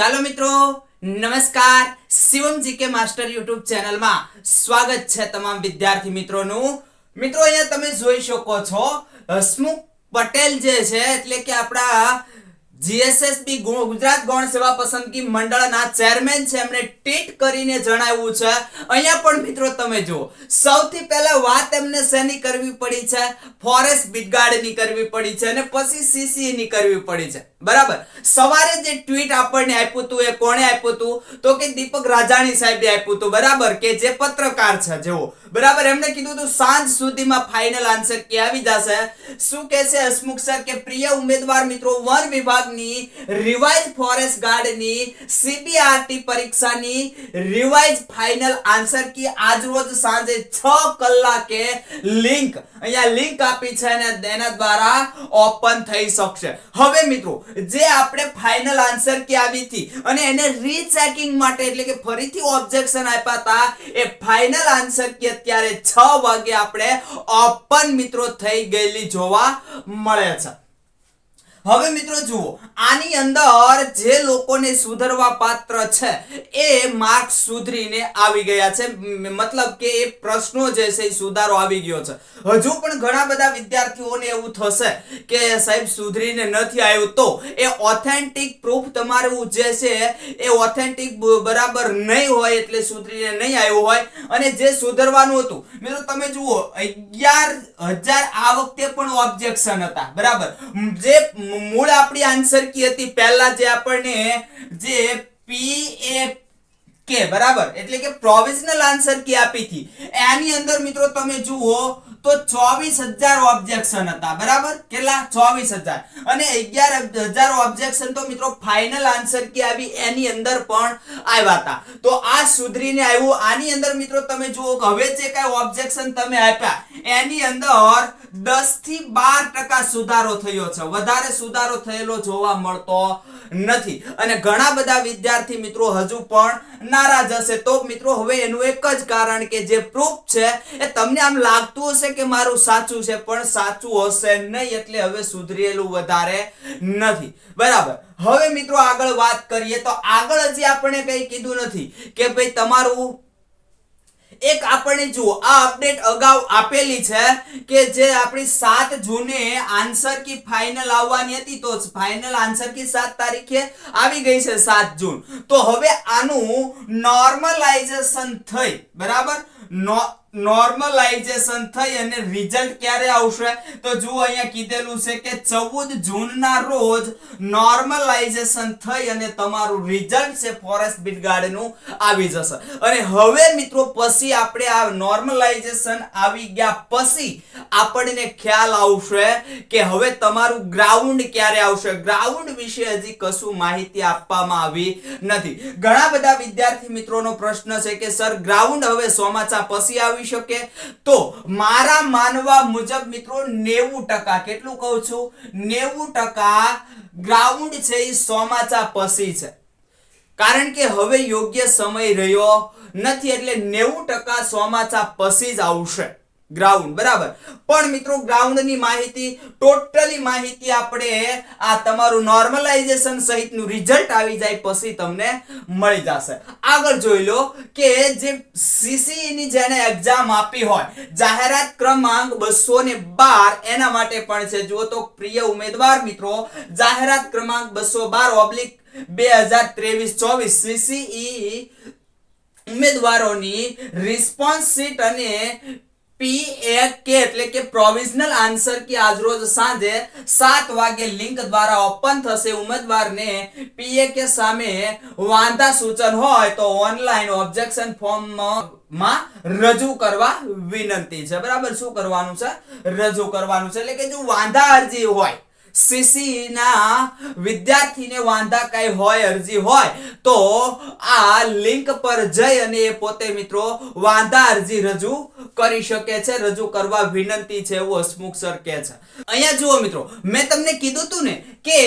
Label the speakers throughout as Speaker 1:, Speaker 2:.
Speaker 1: ચાલો મિત્રો, નમસ્કાર. શિવમ જીકે માસ્ટર યુટ્યુબ ચેનલમાં સ્વાગત છે તમામ વિદ્યાર્થી મિત્રોનું. મિત્રો, અહીંયા તમે જોઈ શકો છો, હસમુખ પટેલ જે છે, એટલે કે આપણા જીએસએસબી ગુજરાત ગૌણ સેવા પસંદગી મંડળના ચેરમેન છે. એમણે ટ્વીટ કરીને જણાવ્યું છે. અહીંયા પણ મિત્રો તમે જુઓ. સૌથી પહેલા વાત એમને શેની કરવી પડી છે? ફોરેસ્ટ બીટગાર્ડની કરવી પડી છે અને પછી સીસીની કરવી પડી છે. બરાબર? સવારે જે ટ્વીટ આપણને આપ્યું હતું એ કોણે આપ્યું હતું? તો કે દીપક રાજાણી સાહેબે આપ્યું હતું. બરાબર? કે જે પત્રકાર છે જેવો બરાબર? એમણે કીધું હતું, સાંજ સુધીમાં ફાઇનલ આન્સર કે આવી જશે? શું કહેશે હસમુખ સર? કે પ્રિય ઉમેદવાર મિત્રો, વન વિભાગની રિવાઇઝ ફોરેસ્ટ ગાર્ડની સીબીઆરટી પરીક્ષાની રિવાઇઝ ફાઇનલ આન્સર કી આજરોજ સાંજે 6 કલાકે લિંક અહીંયા લિંક આપી છે અને તેના દ્વારા ઓપન થઈ શકશે. હવે મિત્રો, જે આપણે ફાઇનલ આન્સર કે આવી હતી અને એને રીચેકિંગ માટે એટલે કે ફરીથી ઓબ્જેક્શન આપ્યા હતા, એ ફાઇનલ આન્સર કે અત્યારે 6 વાગે આપણે ઓપન મિત્રો થઈ ગયેલી જોવા મળે છે. હવે મિત્રો જુઓ, આની અંદર જે લોકોને સુધરવા પાત્ર છે, એ માર્ક સુધરીને આવી ગયા છે. મતલબ કે એ પ્રશ્નો જે છે એ સુધારો આવી ગયો છે. હજુ પણ ઘણા બધા વિદ્યાર્થીઓને એવું થશે કે સાહેબ સુધરીને નથી આવ્યું તો એ ઓથેન્ટિક પ્રૂફ તમારું જે છે એ ઓથેન્ટિક બરાબર નહીં હોય એટલે સુધરીને નહીં આવ્યું હોય. અને જે સુધરવાનું હતું, મિત્રો તમે જુઓ, અગિયાર હજાર આ વખતે પણ ઓબ્જેક્શન હતા. બરાબર? જે મૂળ આપણી આન્સર કી હતી. પહેલા જે આપણને જે પી એ કે બરાબર? એટલે કે પ્રોવિઝનલ આન્સર કી આપી હતી. એની અંદર મિત્રો તમે જુઓ તો ચોવીસ હજાર ઓબ્જેક્શન હતા, બરાબર? કેટલા? ચોવીસ હજાર. અને અગિયાર હજાર ઓબ્જેક્શન તો મિત્રો ફાઇનલ આન્સર કે આવી, એની અંદર પણ આવ્યા હતા. તો આ સુધરીને આવ્યું. આની અંદર મિત્રો તમે જુઓ હવે જે કઈ ઓબ્જેક્શન તમે આપ્યા, એની અંદર દસથી બાર ટકા સુધારો થયો છે. વધારે સુધારો થયેલો જોવા મળતો નથી. અને ઘણા બધા વિદ્યાર્થી મિત્રો હજુ પણ નારાજ હશે. તો મિત્રો હવે એનું એક જ કારણ કે જે પ્રૂફ છે, એ તમને આમ લાગતું હશે કે મારું સાચું છે, પણ સાચું હશે નહીં એટલે હવે સુધરેલું વધારે નથી. બરાબર. હવે મિત્રો આગળ વાત કરીએ તો આગળ હજી આપણે કંઈ કીધું નથી કે ભાઈ તમારું એક આપણે જુઓ, આ અપડેટ અગાઉ આપેલી છે કે જે આપણી સાત જૂને આન્સર કી ફાઇનલ આવવાની હતી, તો ફાઇનલ આન્સર કી સાત તારીખે આવી ગઈ છે સાત જૂન. તો હવે આનું નોર્મલાઇઝેશન થઈ. બરાબર? નોર્મલાઇઝેશન થઈ અને રિઝલ્ટ ક્યારે આવશે? તો જુઓ અહીંયા કીધેલું છે કે ચૌદ જૂનના રોજ નોર્મલાઇઝેશન થઈ અને તમારું રિઝલ્ટ છે ફોરેસ્ટ બીટનું આવી જશે. અને હવે મિત્રો પછી આપણે આ નોર્મલાઇઝેશન આવી ગયા પછી આપણને ખ્યાલ આવશે કે હવે તમારું ગ્રાઉન્ડ ક્યારે આવશે? ગ્રાઉન્ડ વિશે હજી કશું માહિતી આપવામાં આવી નથી. ઘણા બધા વિદ્યાર્થી મિત્રોનો પ્રશ્ન છે કે, સર ગ્રાઉન્ડ હવે ચોમાસા પછી આવી શકે? તો મારા માનવા મુજબ મિત્રો નેવું ટકા. કેટલું કહું છું? નેવું ટકા ગ્રાઉન્ડ છે એ સોમાચા પસી છે. કારણ કે હવે યોગ્ય સમય રહ્યો નથી એટલે નેવું ટકા સોમાચા પસી જ આવશે. ગ્રાઉન્ડ બરાબર? પણ મિત્રો ગ્રાઉન્ડની માહિતી ટોટલી માહિતી આપણે આ તમારું નોર્મલાઇઝેશન સહિતનું રિઝલ્ટ આવી જાય પછી તમને મળી જશે. આગળ જોઈ લો કે જે CCE ની જેને એક્ઝામ આપી હોય, જાહેરાત ક્રમાંક બસો ને બાર એના માટે પણ છે. જુઓ તો પ્રિય ઉમેદવાર મિત્રો, જાહેરાત ક્રમાંક બસો બાર ઓબ્લિક બે હજાર ત્રેવીસ ચોવીસ સીસીઈ ઉમેદવારોની રિસ્પોન્સ શીટ અને પી કે એટલે કે પ્રોવિઝનલ આન્સર કે આજરોજ સાંજે સાત વાગે લિંક દ્વારા ઓપન થશે ઉમેદવારને પીએ કે સામે વાંધા સૂચન હોય તો ઓનલાઈન ઓબ્જેક્શન ફોર્મમાં રજૂ કરવા વિનંતી છે. બરાબર? શું કરવાનું છે? રજૂ કરવાનું છે. એટલે કે જો વાંધા અરજી હોય સીસી ના વિદ્યાર્થીને વાંધા કઈ હોય, અરજી હોય, તો આ લિંક પર જઈ અને એ પોતે મિત્રો વાંધા, અરજી રજૂ કરી શકે છે, રજૂ કરવા વિનંતી છે એવું હસમુખ સર કહે છે. અહીંયા જુઓ મિત્રો, મેં તમને કીધું તું ને કે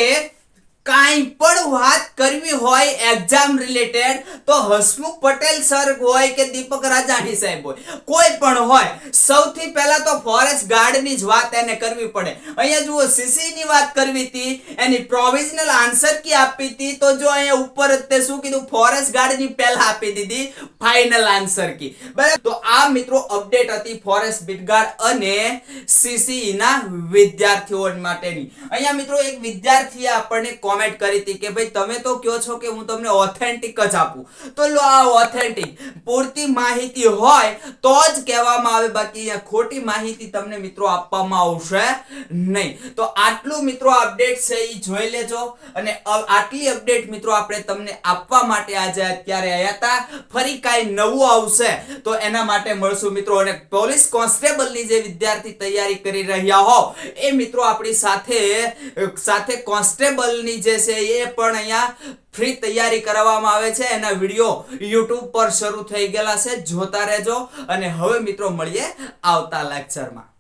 Speaker 1: કાંઈ પણ વાત કરવી હોય એક્ઝામ રિલેટેડ તો હસમુખ પટેલ સર હોય કે દીપક રાજાણી સાહેબ હોય, કોઈ પણ હોય, સૌથી પહેલા તો ફોરેસ્ટ ગાર્ડની જ વાત એને કરવી પડે. અહીંયા જુઓ સીસીની વાત કરવી હતી, એની પ્રોવિઝનલ આન્સર કી આપી હતી, તો જો અહીંયા ઉપર તે શું કીધું ફોરેસ્ટ ગાર્ડની પહેલા આપી દીધી ફાઇનલ આન્સર કી. બરાબર? તો આ મિત્રો અપડેટ હતી ફોરેસ્ટ બિટગાર્ડ અને સીસી ના વિદ્યાર્થીઓ માટેની. અહીંયા મિત્રો એક વિદ્યાર્થીએ આપણને કોમેન્ટ કરી હતી કે ભાઈ, તમે તો કહો છો કે હું તમને ઓથેન્ટિક જ આપું. તો લો આ ઓથેન્ટિક પૂરતી માહિતી હોય તો જ કહેવામાં આવે. બાકી ખોટી માહિતી તમને મિત્રો આપવામાં આવશે નહીં. તો આટલું મિત્રો અપડેટ છે એ જોઈ લેજો. અને આટલી અપડેટ મિત્રો આપણે તમને આપવા માટે આજે અત્યારે આવ્યા હતા ફરી કાંઈ નવું આવશે તો એના માટે મળશું મિત્રો. અને પોલીસ કોન્સ્ટેબલની જે વિદ્યાર્થી તૈયારી કરી રહ્યા હો, એ મિત્રો આપણી સાથે સાથે કોન્સ્ટેબલની જે છે એ પણ અહીંયા ફ્રી તૈયારી કરવામાં આવે છે. એના વીડિયો યુટ્યુબ પર શરૂ થઈ ગયેલા છે. જોતા રહેજો અને હવે મિત્રો મળીએ આવતા લેક્ચરમાં